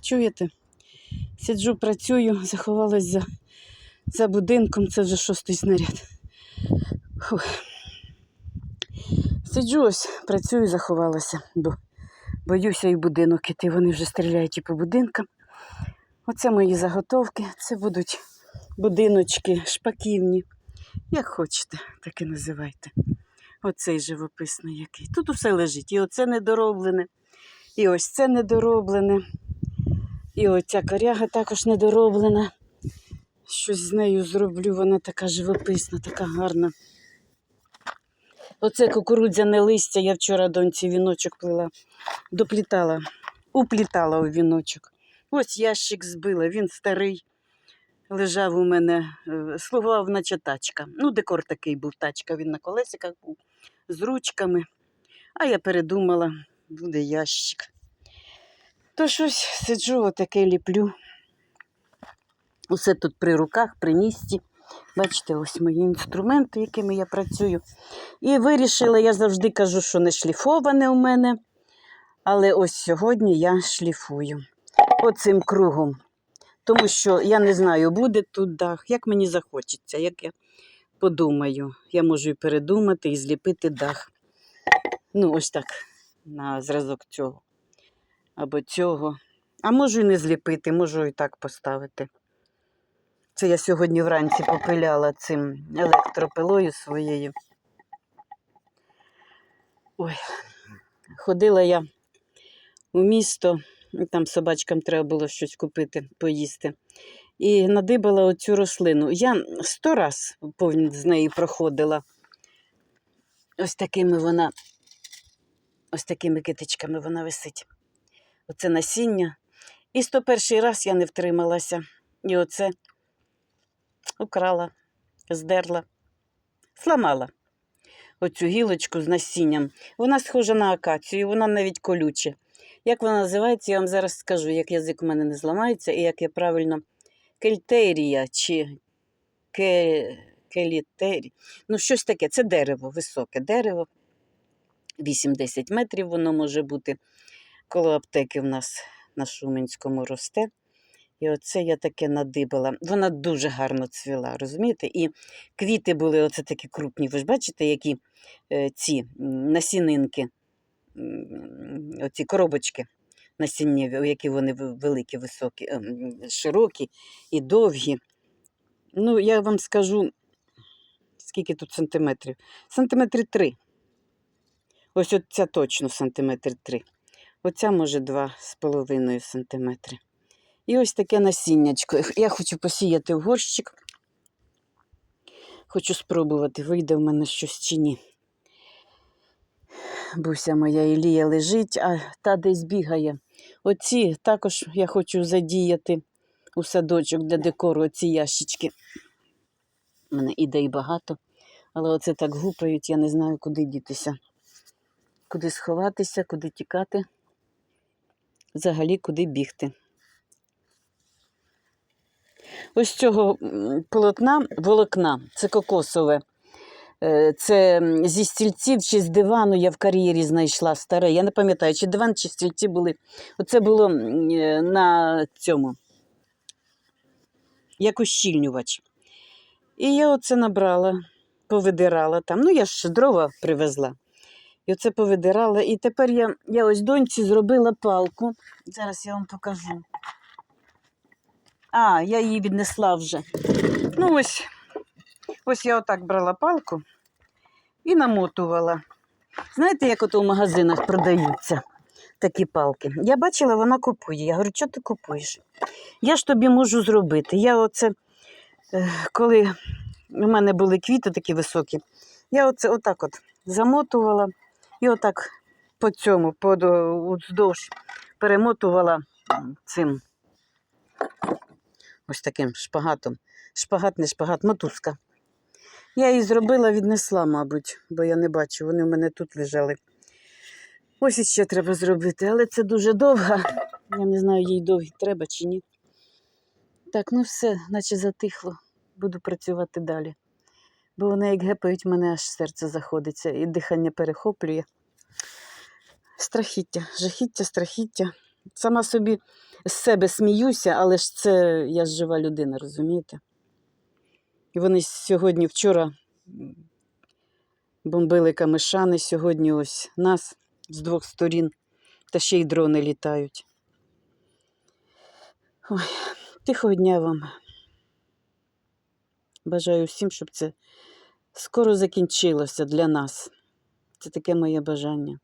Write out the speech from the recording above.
Чуєте? Сиджу, працюю, заховалась за, за будинком, це вже шостий снаряд. Фух. Сиджу ось, працюю, заховалася, бо боюся і будинок іти. Вони вже стріляють і по будинкам. Оце мої заготовки. Це будуть будиночки шпаківні. Як хочете, так і називайте. Оцей живописний який. Тут усе лежить. І оце недороблене, і ось це недороблене. І оця коряга також недороблена. Щось з нею зроблю, вона така живописна, така гарна. Оце кукурудзяне листя, я вчора доньці віночок плела, доплітала, уплітала у віночок. Ось ящик збила, він старий. Лежав у мене, е, слугував, наче тачка. Ну, декор такий був, тачка, він на колесиках був, з ручками. А я передумала, буде ящик. То щось сиджу, отаке ліплю. Усе тут при руках, при місці. Бачите, ось мої інструменти, якими я працюю. І вирішила, я завжди кажу, що не шліфоване у мене. Але ось сьогодні я шліфую оцим кругом. Тому що я не знаю, буде тут дах, як мені захочеться, як я подумаю. Я можу і передумати, і зліпити дах. Ну, ось так, на зразок цього. Або цього. А можу і не зліпити, можу і так поставити. Це я сьогодні вранці попиляла цим електропилою своєю. Ой, ходила я у місто, там собачкам треба було щось купити, поїсти. І надибала оцю рослину. Я сто раз повні з неї проходила. Ось такими вона, ось такими китичками вона висить. Оце насіння. І 101 раз я не втрималася. І оце украла, здерла, зламала оцю гілочку з насінням. Вона схожа на акацію, вона навіть колюча. Як вона називається, я вам зараз скажу, як язик у мене не зламається, і як я правильно кельтерія чи ке... келітері. Ну, щось таке. Це дерево, високе дерево. 8-10 метрів воно може бути. Коло аптеки в нас на Шуменському росте. І оце я таке надибала. Вона дуже гарно цвіла, розумієте? І квіти були оце такі крупні. Ви ж бачите, які е, ці насінинки, оці коробочки насіннєві, які вони великі, високі, ем, широкі і довгі. Ну, я вам скажу, скільки тут сантиметрів? Сантиметри три. Ось от точно сантиметр три. Оця може два з половиною сантиметри. І ось таке насіннячко. Я хочу посіяти в горщик. Хочу спробувати, вийде в мене щось чи ні. Буся моя Ілія лежить, а та десь бігає. Оці також я хочу задіяти у садочок для декору оці ящички. У мене ідей багато, але оце так гупають, я не знаю, куди дітися. Куди сховатися, куди тікати, взагалі куди бігти. Ось цього полотна, волокна, це кокосове. Е, Це зі стільців чи з дивану я в кар'єрі знайшла старе. Я не пам'ятаю, чи диван, чи стільці були. Оце було е, на цьому, як ущільнювач. І я оце набрала, повидирала там. Ну, я ж дрова привезла. І оце повидирала. І тепер я, я ось доньці зробила палку. Зараз я вам покажу. А, я її віднесла вже. Ну, ось, ось я отак брала палку і намотувала. Знаєте, як ото в магазинах продаються такі палки? Я бачила, вона купує. Я говорю, що ти купуєш? Я ж тобі можу зробити. Я оце, е, коли у мене були квіти такі високі, я оце отак от замотувала і отак по цьому, вздовж перемотувала цим ось таким шпагатом. Шпагат, не шпагат, мотузка. Я її зробила, віднесла, мабуть, бо я не бачу, вони в мене тут лежали. Ось іще треба зробити, але це дуже довго. Я не знаю, їй довгі треба чи ні. Так, ну все, наче затихло. Буду працювати далі. Бо вони як гепають, мене аж серце заходиться і дихання перехоплює. Страхіття, жахіття, страхіття. Сама собі з себе сміюся, але ж це я жива людина, розумієте? І вони сьогодні, вчора бомбили камишани, сьогодні ось нас з двох сторін, та ще й дрони літають. Ой, тихого дня вам. Бажаю всім, щоб це скоро закінчилося для нас. Це таке моє бажання.